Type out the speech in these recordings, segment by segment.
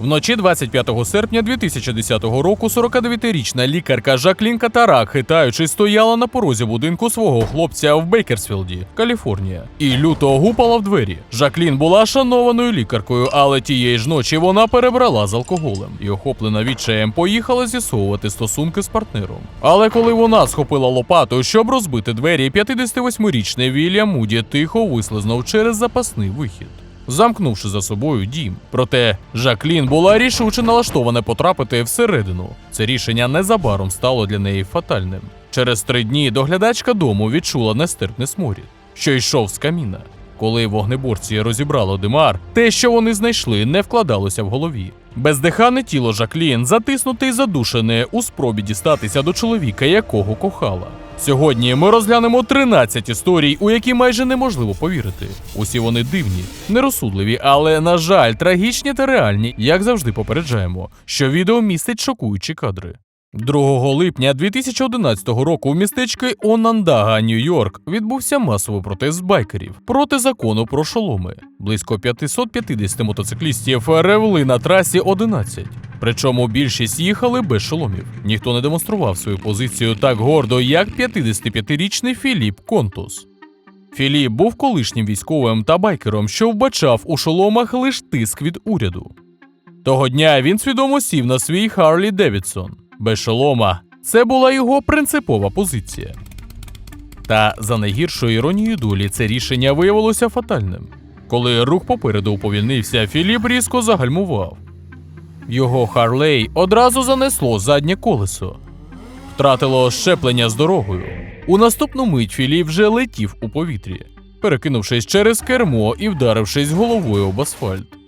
Вночі 25 серпня 2010 року 49-річна лікарка Жаклін Катарак, хитаючи, стояла на порозі будинку свого хлопця в Бейкерсфілді, Каліфорнія, і люто гупала в двері. Жаклін була шанованою лікаркою, але тієї ж ночі вона перебрала з алкоголем і, охоплена відчаєм, поїхала з'ясовувати стосунки з партнером. Але коли вона схопила лопату, щоб розбити двері, 58-річний Вільям Муді тихо вислизнув через запасний вихід замкнувши за собою дім. Проте Жаклін була рішуче налаштована потрапити всередину. Це рішення незабаром стало для неї фатальним. Через три дні доглядачка дому відчула нестерпний сморід, що йшов з каміна. Коли вогнеборці розібрали димар, те, що вони знайшли, не вкладалося в голові. Бездихане тіло Жаклін затиснуте і задушене у спробі дістатися до чоловіка, якого кохала. Сьогодні ми розглянемо 13 історій, у які майже неможливо повірити. Усі вони дивні, нерозсудливі, але, на жаль, трагічні та реальні, як завжди попереджаємо, що відео містить шокуючі кадри. 2 липня 2011 року в містечку Онандага, Нью-Йорк, відбувся масовий протест байкерів проти закону про шоломи. Близько 550 мотоциклістів ревли на трасі 11. Причому більшість їхали без шоломів. Ніхто не демонстрував свою позицію так гордо, як 55-річний Філіп Контус. Філіп був колишнім військовим та байкером, що вбачав у шоломах лише тиск від уряду. Того дня він свідомо сів на свій Харлі Девідсон. Без шолома це була його принципова позиція. Та за найгіршою іронією долі це рішення виявилося фатальним. Коли рух попереду уповільнився, Філіп різко загальмував. Його Харлей одразу занесло заднє колесо, втратило щеплення з дорогою. У наступну мить Філіп вже летів у повітрі, перекинувшись через кермо і вдарившись головою об асфальт.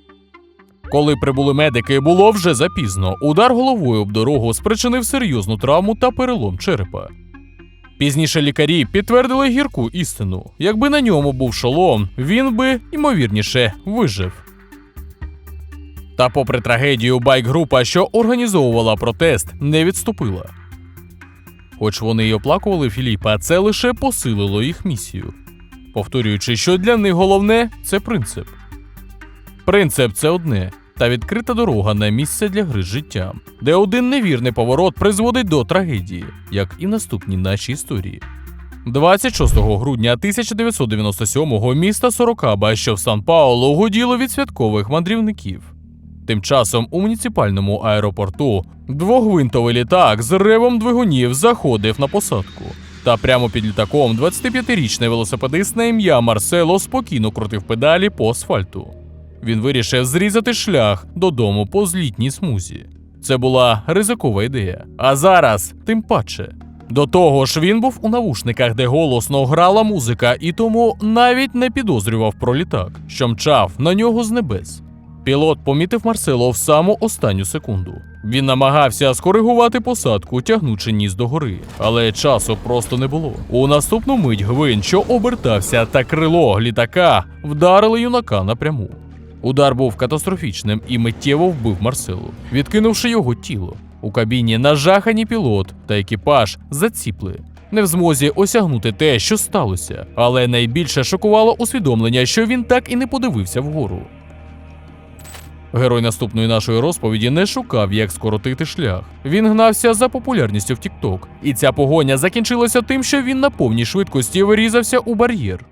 Коли прибули медики, було вже запізно. Удар головою об дорогу спричинив серйозну травму та перелом черепа. Пізніше лікарі підтвердили гірку істину. Якби на ньому був шолом, він би, ймовірніше, вижив. Та, попри трагедію, байк-група, що організовувала протест, не відступила. Хоч вони й оплакували Філіпа, це лише посилило їх місію, повторюючи, що для них головне це принцип. Принцип це одне, та відкрита дорога на місце для гри з життям, де один невірний поворот призводить до трагедії, як і наступні наші історії. 26 грудня 1997-го міста Сорокаба, що в Сан-Паулу, гуділо від святкових мандрівників. Тим часом у муніципальному аеропорту двогвинтовий літак з ревом двигунів заходив на посадку. Та прямо під літаком 25-річний велосипедист на ім'я Марсело спокійно крутив педалі по асфальту. Він вирішив зрізати шлях додому по злітній смузі. Це була ризикова ідея. А зараз тим паче. До того ж, він був у навушниках, де голосно грала музика, і тому навіть не підозрював про літак, що мчав на нього з небес. Пілот помітив Марсело в саму останню секунду. Він намагався скоригувати посадку, тягнучи ніс догори, але часу просто не було. У наступну мить гвинт, що обертався, та крило літака вдарили юнака напряму. Удар був катастрофічним і миттєво вбив Марселу, відкинувши його тіло. У кабіні нажахані пілот та екіпаж заціпли, не в змозі осягнути те, що сталося. Але найбільше шокувало усвідомлення, що він так і не подивився вгору. Герой наступної нашої розповіді не шукав, як скоротити шлях. Він гнався за популярністю в TikTok. І ця погоня закінчилася тим, що він на повній швидкості вирізався у бар'єр.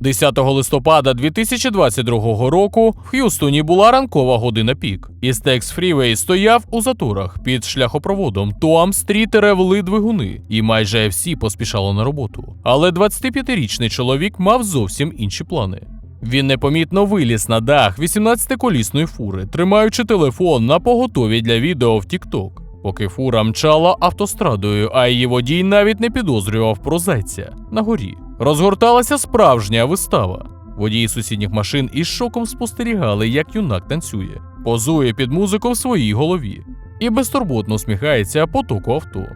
10 листопада 2022 року в Х'юстоні була ранкова година пік. І Стекс Фрівей стояв у заторах під шляхопроводом. Туам стріт ревли двигуни, і майже всі поспішали на роботу. Але 25-річний чоловік мав зовсім інші плани. Він непомітно виліз на дах 18-колісної фури, тримаючи телефон на поготові для відео в TikTok. Поки фура мчала автострадою, а її водій навіть не підозрював про зайця на горі. Розгорталася справжня вистава. Водії сусідніх машин із шоком спостерігали, як юнак танцює, позує під музику в своїй голові і безтурботно усміхається потоку авто.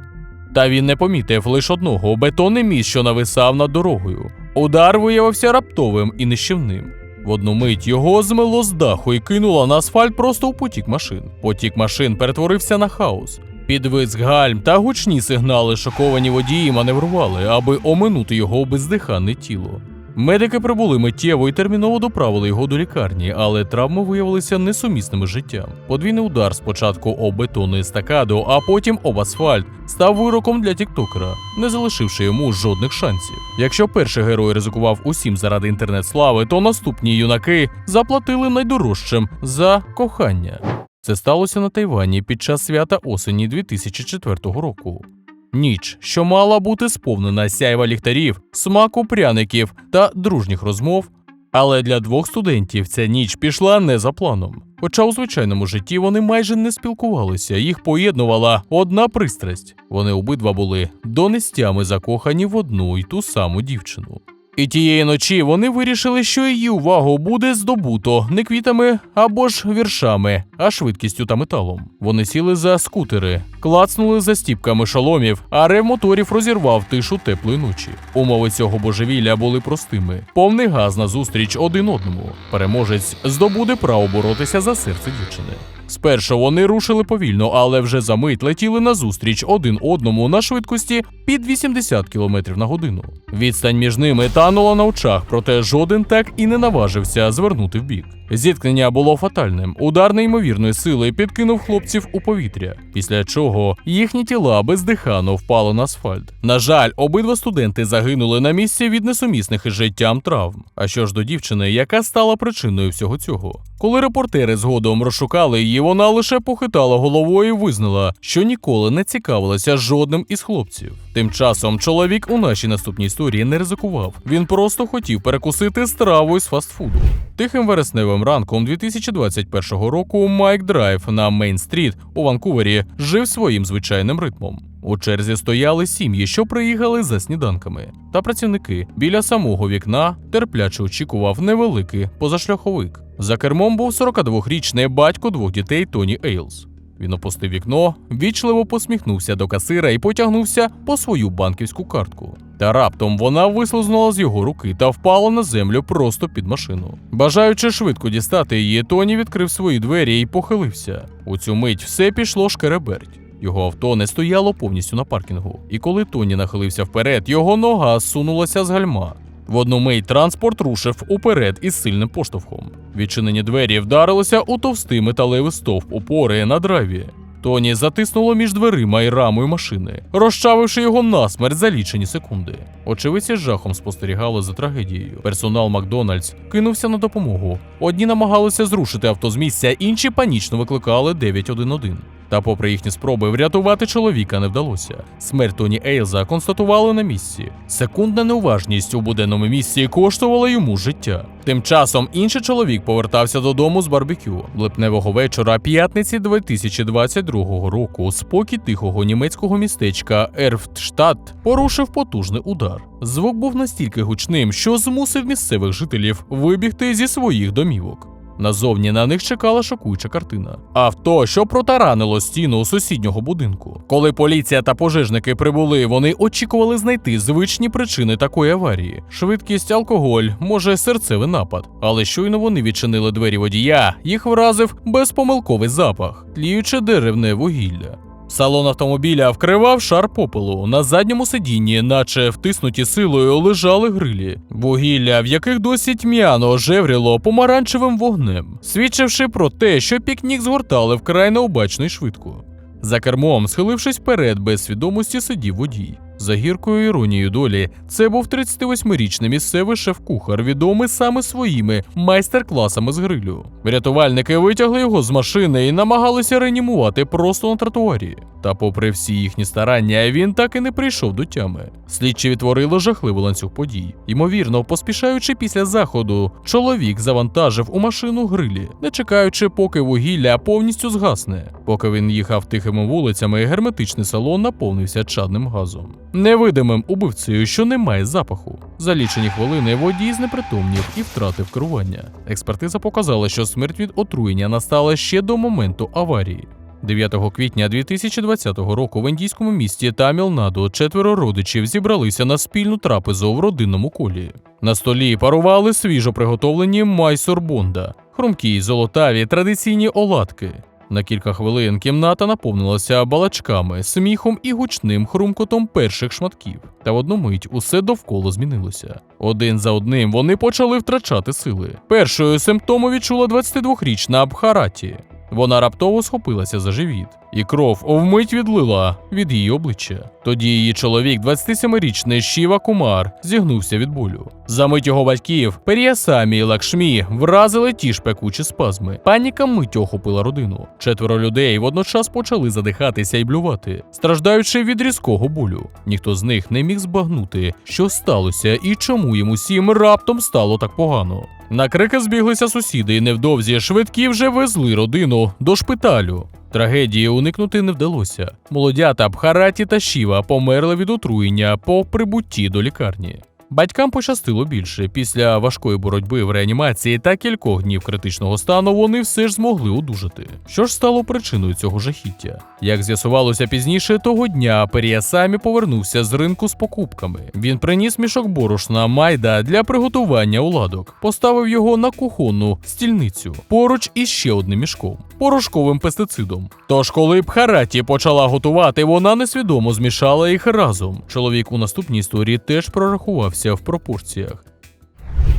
Та він не помітив лише одного бетонний міст, що нависав над дорогою. Удар виявився раптовим і нищівним. В одну мить його змило з даху і кинуло на асфальт просто у потік машин. Потік машин перетворився на хаос. Підвиск гальм та гучні сигнали шоковані водії маневрували, аби оминути його бездиханне тіло. Медики прибули миттєво і терміново доправили його до лікарні, але травми виявилися несумісними життям. Подвійний удар спочатку об бетонну естакаду, а потім об асфальт став вироком для тіктокера, не залишивши йому жодних шансів. Якщо перший герой ризикував усім заради інтернет-слави, то наступні юнаки заплатили найдорожчим за кохання. Це сталося на Тайвані під час свята осені 2004 року. Ніч, що мала бути сповнена сяйва ліхтарів, смаку пряників та дружніх розмов. Але для двох студентів ця ніч пішла не за планом. Хоча у звичайному житті вони майже не спілкувалися, їх поєднувала одна пристрасть. Вони обидва були донестями закохані в одну й ту саму дівчину. І тієї ночі вони вирішили, що її увагу буде здобуто не квітами або ж віршами, а швидкістю та металом. Вони сіли за скутери, клацнули за стіпками шоломів, а рев моторів розірвав тишу теплої ночі. Умови цього божевілля були простими: повний газ назустріч один одному. Переможець здобуде право боротися за серце дівчини. Спершу вони рушили повільно, але вже за мить летіли назустріч один одному на швидкості під 80 км на годину. Відстань між ними танула на очах, проте жоден так і не наважився звернути вбік. Зіткнення було фатальним. Удар неймовірної сили підкинув хлопців у повітря, після чого їхні тіла бездихано впали на асфальт. На жаль, обидва студенти загинули на місці від несумісних із життям травм. А що ж до дівчини, яка стала причиною всього цього? Коли репортери згодом розшукали її, вона лише похитала головою і визнала, що ніколи не цікавилася жодним із хлопців. Тим часом чоловік у нашій наступній історії не ризикував. Він просто хотів перекусити страву із фастфуду. Тихим вересневим ранком 2021 року Майк Драйв на Мейн-стріт у Ванкувері жив своїм звичайним ритмом. У черзі стояли сім'ї, що приїхали за сніданками, та працівники біля самого вікна терпляче очікував невеликий позашляховик. За кермом був 42-річний батько двох дітей Тоні Ейлс. Він опустив вікно, вічливо посміхнувся до касира і потягнувся по свою банківську картку. Та раптом вона вислизнула з його руки та впала на землю просто під машину. Бажаючи швидко дістати її, Тоні відкрив свої двері і похилився. У цю мить все пішло шкереберть. Його авто не стояло повністю на паркінгу, і коли Тоні нахилився вперед, його нога сунулася з гальма. В одну мить транспорт рушив уперед із сильним поштовхом. Відчинені двері вдарилися у товстий металевий стовп опори на драйві. Тоні затиснуло між дверима і рамою машини, розчавивши його насмерть за лічені секунди. Очевидці з жахом спостерігали за трагедією. Персонал Макдональдс кинувся на допомогу. Одні намагалися зрушити авто з місця, інші панічно викликали 911. Та, попри їхні спроби, врятувати чоловіка не вдалося. Смерть Тоні Ейлза констатували на місці. Секундна неуважність у буденному місці коштувала йому життя. Тим часом інший чоловік повертався додому з барбекю. Липневого вечора п'ятниці 2022 року спокій тихого німецького містечка Ерфтштадт порушив потужний удар. Звук був настільки гучним, що змусив місцевих жителів вибігти зі своїх домівок. Назовні на них чекала шокуюча картина. Авто, що протаранило стіну сусіднього будинку. Коли поліція та пожежники прибули, вони очікували знайти звичні причини такої аварії: швидкість, алкоголь, може серцевий напад. Але щойно вони відчинили двері водія, їх вразив безпомилковий запах, тліюче деревне вугілля. Салон автомобіля вкривав шар попелу. На задньому сидінні, наче втиснуті силою, лежали грилі, вугілля, в яких досі тьмяно жевріло помаранчевим вогнем, свідчивши про те, що пікнік згортали вкрай необачно й швидко. За кермом, схилившись вперед, без свідомості сидів водій. За гіркою іронією долі, це був 38-річний місцевий шеф-кухар, відомий саме своїми майстер-класами з грилю. Рятувальники витягли його з машини і намагалися реанімувати просто на тротуарі. Та, попри всі їхні старання, він так і не прийшов до тями. Слідчі відтворили жахливий ланцюг подій. Ймовірно, поспішаючи після заходу, чоловік завантажив у машину грилі, не чекаючи, поки вугілля повністю згасне. Поки він їхав тихими вулицями, герметичний салон наповнився чадним газом. Невидимим убивцею, що не має запаху. За лічені хвилини водій знепритомнів і втратив керування. Експертиза показала, що смерть від отруєння настала ще до моменту аварії. 9 квітня 2020 року в індійському місті Таміл-Наду четверо родичів зібралися на спільну трапезу в родинному колі. На столі парували свіжо приготовлені майсор бонда, хрумкі, золотаві традиційні оладки. На кілька хвилин кімната наповнилася балачками, сміхом і гучним хрумкотом перших шматків. Та в одну мить усе довкола змінилося. Один за одним вони почали втрачати сили. Першою симптому відчула 22-річна Абхараті. Вона раптово схопилася за живіт, і кров вмить відлила від її обличчя. Тоді її чоловік, 27-річний Шіва Кумар, зігнувся від болю. Замить його батьків Періасамі і Лакшмі вразили ті ж пекучі спазми. Паніка миттю охопила родину. Четверо людей водночас почали задихатися і блювати, страждаючи від різкого болю. Ніхто з них не міг збагнути, що сталося і чому їм усім раптом стало так погано. На крики збіглися сусіди, і невдовзі швидкі вже везли родину до шпиталю. Трагедії уникнути не вдалося. Молодята Бхараті та Шіва померли від отруєння по прибутті до лікарні. Батькам пощастило більше. Після важкої боротьби в реанімації та кількох днів критичного стану вони все ж змогли одужати. Що ж стало причиною цього жахіття? Як з'ясувалося пізніше, того дня Періасамі повернувся з ринку з покупками. Він приніс мішок борошна майда для приготування оладок, поставив його на кухонну стільницю поруч із ще одним мішком порошковим пестицидом. Тож, коли Бхараті почала готувати, вона несвідомо змішала їх разом. Чоловік у наступній історії теж прорахувався в пропорціях.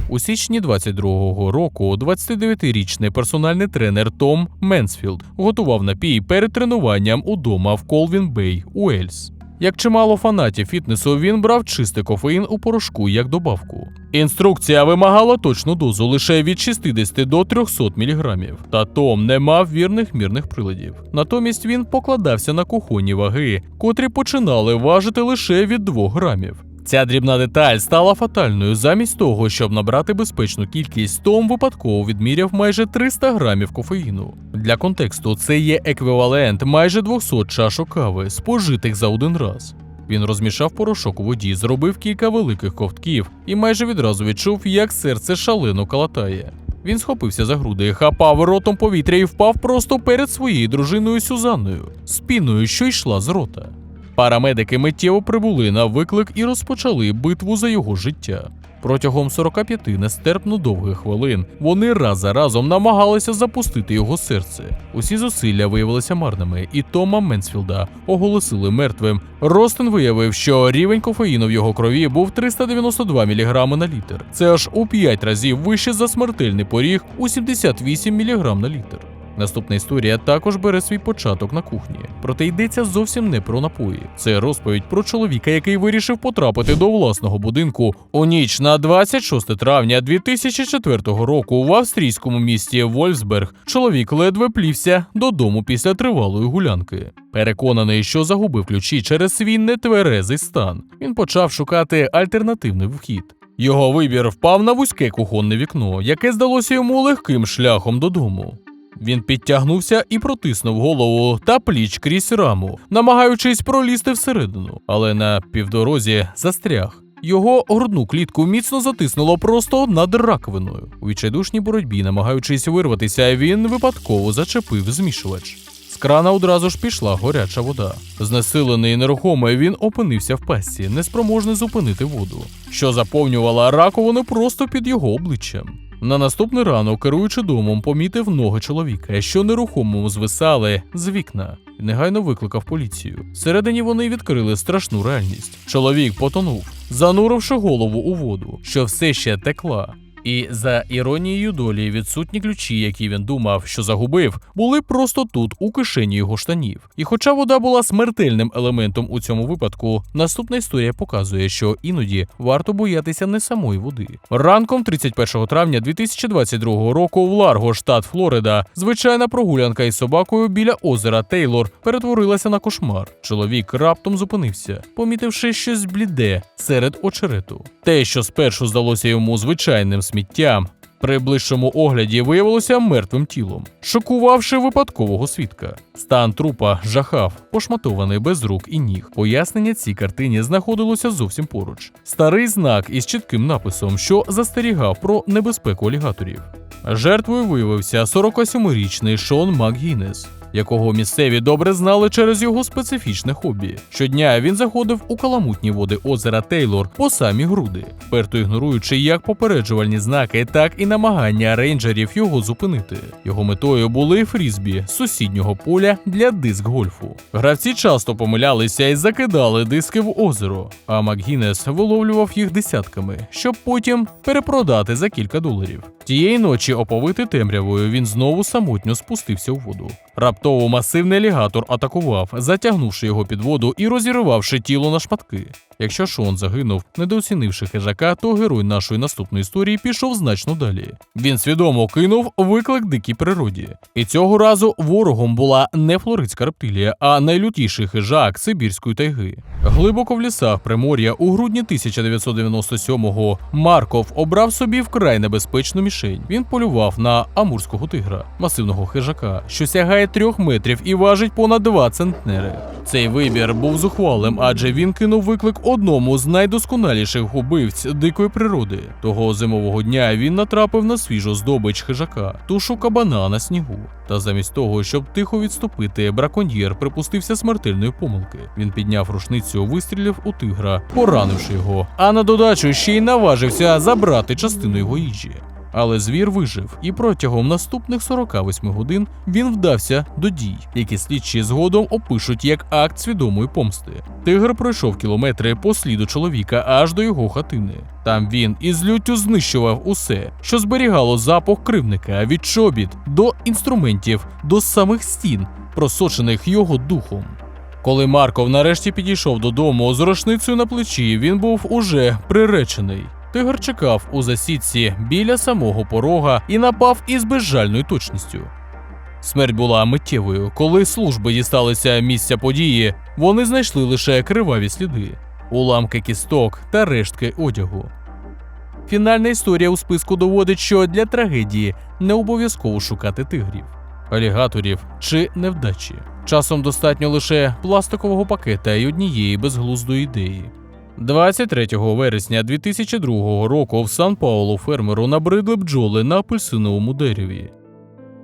У січні 22-го року 29-річний персональний тренер Том Менсфілд готував напій перед тренуванням удома в Колвін Бей, Уельс. Як чимало фанатів фітнесу, він брав чистий кофеїн у порошку як добавку. Інструкція вимагала точну дозу лише від 60 до 300 мг, та Том не мав вірних мірних приладів. Натомість він покладався на кухонні ваги, котрі починали важити лише від 2 грамів. Ця дрібна деталь стала фатальною. Замість того, щоб набрати безпечну кількість, Том випадково відміряв майже 300 грамів кофеїну. Для контексту це є еквівалент майже 200 чашок кави, спожитих за один раз. Він розмішав порошок у воді, зробив кілька великих ковтків і майже відразу відчув, як серце шалено калатає. Він схопився за груди, хапав ротом повітря і впав просто перед своєю дружиною Сюзанною, спіною, що йшла з рота. Парамедики миттєво прибули на виклик і розпочали битву за його життя. Протягом 45 нестерпно довгих хвилин вони раз за разом намагалися запустити його серце. Усі зусилля виявилися марними, і Тома Менсфілда оголосили мертвим. Ростен виявив, що рівень кофеїну в його крові був 392 мг на літр. Це аж у 5 разів вище за смертельний поріг у 78 мг на літр. Наступна історія також бере свій початок на кухні. Проте йдеться зовсім не про напої. Це розповідь про чоловіка, який вирішив потрапити до власного будинку у ніч на 26 травня 2004 року в австрійському місті Вольфсберг. Чоловік ледве плівся додому після тривалої гулянки. Переконаний, що загубив ключі через свій нетверезий стан. Він почав шукати альтернативний вхід. Його вибір впав на вузьке кухонне вікно, яке здалося йому легким шляхом додому. Він підтягнувся і протиснув голову та пліч крізь раму, намагаючись пролізти всередину, але на півдорозі застряг. Його грудну клітку міцно затиснуло просто над раковиною. У відчайдушній боротьбі, намагаючись вирватися, він випадково зачепив змішувач. З крана одразу ж пішла горяча вода. Знесилений і нерухомий він опинився в пастці, неспроможний зупинити воду, що заповнювала раковину просто під його обличчям. На наступний ранок, керуючи домом, помітив ноги чоловіка, що нерухомо звисали з вікна. Негайно викликав поліцію. Всередині вони відкрили страшну реальність. Чоловік потонув, зануривши голову у воду, що все ще текла. І за іронією долі, відсутні ключі, які він думав, що загубив, були просто тут, у кишені його штанів. І хоча вода була смертельним елементом у цьому випадку, наступна історія показує, що іноді варто боятися не самої води. Ранком 31 травня 2022 року в Ларго, штат Флорида, звичайна прогулянка із собакою біля озера Тейлор перетворилася на кошмар. Чоловік раптом зупинився, помітивши щось бліде серед очерету. Те, що спершу здалося йому звичайним сміттям, при ближчому огляді виявилося мертвим тілом, шокувавши випадкового свідка. Стан трупа жахав, пошматований без рук і ніг. Пояснення цій картині знаходилося зовсім поруч. Старий знак із чітким написом, що застерігав про небезпеку алігаторів. Жертвою виявився 47-річний Шон МакГіннес. Якого місцеві добре знали через його специфічне хобі. Щодня він заходив у каламутні води озера Тейлор по самі груди, вперто ігноруючи як попереджувальні знаки, так і намагання рейнджерів його зупинити. Його метою були фрізбі з сусіднього поля для диск гольфу. Гравці часто помилялися і закидали диски в озеро, а Макгінес виловлював їх десятками, щоб потім перепродати за кілька доларів. Тієї ночі, оповитий темрявою, він знову самотньо спустився у воду. Раптово масивний алігатор атакував, затягнувши його під воду і розірвавши тіло на шматки. Якщо Шон загинув, недооцінивши хижака, то герой нашої наступної історії пішов значно далі. Він свідомо кинув виклик дикій природі. І цього разу ворогом була не флоридська рептилія, а найлютіший хижак Сибірської тайги. Глибоко в лісах Примор'я у грудні 1997-го Марков обрав собі вкрай небезпечну мішень. Він полював на амурського тигра, масивного хижака, що сягає трьох метрів і важить понад 2 центнери. Цей вибір був зухвалим, адже він кинув виклик одному з найдосконаліших убивць дикої природи. Того зимового дня він натрапив на свіжу здобич хижака, тушу кабана на снігу. Та замість того, щоб тихо відступити, браконьєр припустився смертельної помилки. Він підняв рушницю, вистрілив у тигра, поранивши його, а на додачу ще й наважився забрати частину його їжі. Але звір вижив, і протягом наступних 48 годин він вдався до дій, які слідчі згодом опишуть як акт свідомої помсти. Тигр пройшов кілометри по сліду чоловіка аж до його хатини. Там він із люттю знищував усе, що зберігало запах кривника від чобіт до інструментів, до самих стін, просочених його духом. Коли Марков нарешті підійшов додому з рушницею на плечі, він був уже приречений. Тигр чекав у засідці біля самого порога і напав із безжальною точністю. Смерть була миттєвою. Коли служби дісталися місця події, вони знайшли лише криваві сліди, уламки кісток та рештки одягу. Фінальна історія у списку доводить, що для трагедії не обов'язково шукати тигрів, алігаторів чи невдачі. Часом достатньо лише пластикового пакета і однієї безглуздої ідеї. 23 вересня 2002 року в Сан-Паулу фермеру набридли бджоли на апельсиновому дереві.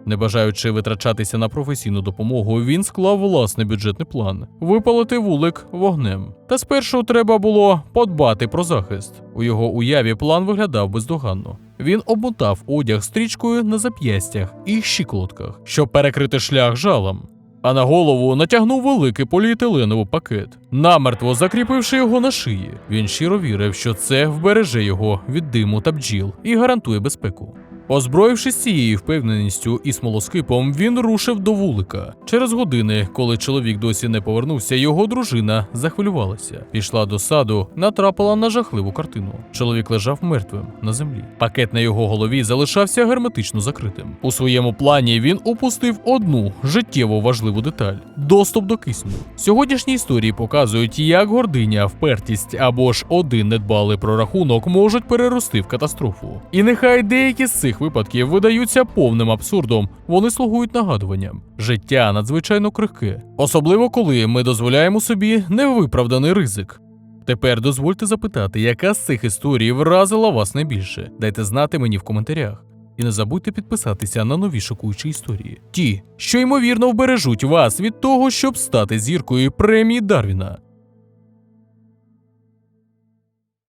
Не бажаючи витрачатися на професійну допомогу, він склав власний бюджетний план випалити вулик вогнем. Та спершу треба було подбати про захист. У його уяві план виглядав бездоганно. Він обмотав одяг стрічкою на зап'ястях і щиколотках, щоб перекрити шлях жалам. А на голову натягнув великий поліетиленовий пакет, намертво закріпивши його на шиї. Він щиро вірив, що це вбереже його від диму та бджіл і гарантує безпеку. Озброївшись цією впевненістю і смолоскипом, він рушив до вулика. Через години, коли чоловік досі не повернувся, його дружина захвилювалася. Пішла до саду, натрапила на жахливу картину. Чоловік лежав мертвим на землі. Пакет на його голові залишався герметично закритим. У своєму плані він упустив одну життєво важливу деталь доступ до кисню. Сьогоднішні історії показують, як гординя, впертість або ж один недбалий прорахунок можуть перерости в катастрофу. І нехай деякі з цих випадків видаються повним абсурдом, вони слугують нагадуванням. Життя надзвичайно крихке, особливо коли ми дозволяємо собі невиправданий ризик. Тепер дозвольте запитати, яка з цих історій вразила вас найбільше. Дайте знати мені в коментарях. І не забудьте підписатися на нові шокуючі історії. Ті, що ймовірно вбережуть вас від того, щоб стати зіркою премії Дарвіна.